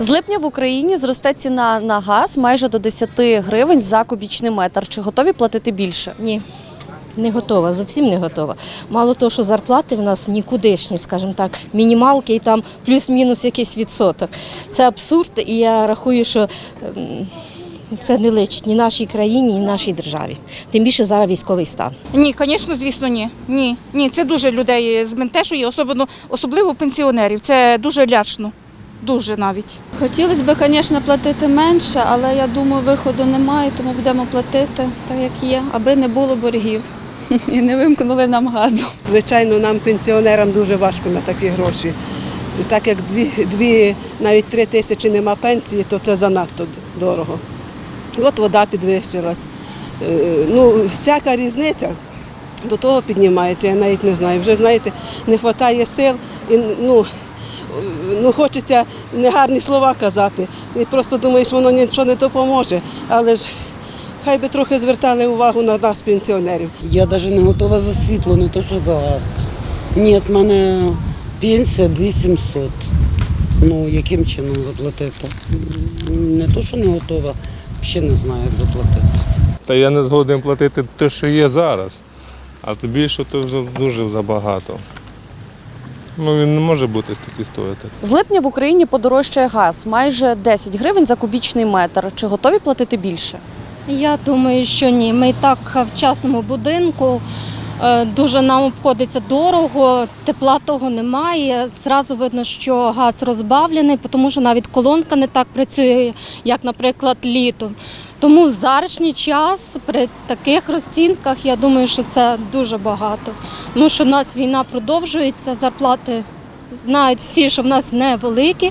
З липня в Україні зросте ціна на газ майже до 10 гривень за кубічний метр. Чи готові платити більше? Ні, не готова, зовсім не готова. Мало того, що зарплати в нас нікудишні, скажімо так, мінімалки і там плюс-мінус якийсь відсоток. Це абсурд, і я рахую, що ем, це не личить ні нашій країні, ні нашій державі. Тим більше зараз військовий стан. Ні, звісно, звісно, ні. Ні, ні, це дуже людей зментешує, особливо, особливо пенсіонерів. Це дуже лячно. Дуже навіть. Хотілося б, звісно, платити менше, але я думаю, виходу немає, тому будемо платити так, як є, аби не було боргів і не вимкнули нам газу. Звичайно, нам, пенсіонерам, дуже важко на такі гроші. І так як дві, дві, навіть три тисячі нема пенсії, то це занадто дорого. От вода підвищилась. Е, Ну, всяка різниця до того піднімається, я навіть не знаю. Вже знаєте, не вистачає сил і ну, ну, хочеться негарні слова казати. І просто думаєш, воно нічого не допоможе. Але ж хай би трохи звертали увагу на нас, пенсіонерів. Я навіть не готова за світло, не то що за газ. Ні, в мене пенсія 2700. Ну, яким чином заплатити? Не то, що не готова, взагалі не знаю, як заплатити. Та я не згоден платити те, що є зараз. А то більше то вже дуже забагато. Ну він не може бути стільки стоїти. З липня в Україні подорожчає газ майже 10 гривень за кубічний метр. Чи готові платити більше? Я думаю, що ні. Ми і так в частному будинку. Е, Дуже нам обходиться дорого, тепла того немає. Зразу видно, що газ розбавлений, тому що навіть колонка не так працює, як, наприклад, літом. Тому в зарашній час при таких розцінках я думаю, що це дуже багато. Тому що в нас війна продовжується, зарплати знають всі, що в нас невеликі,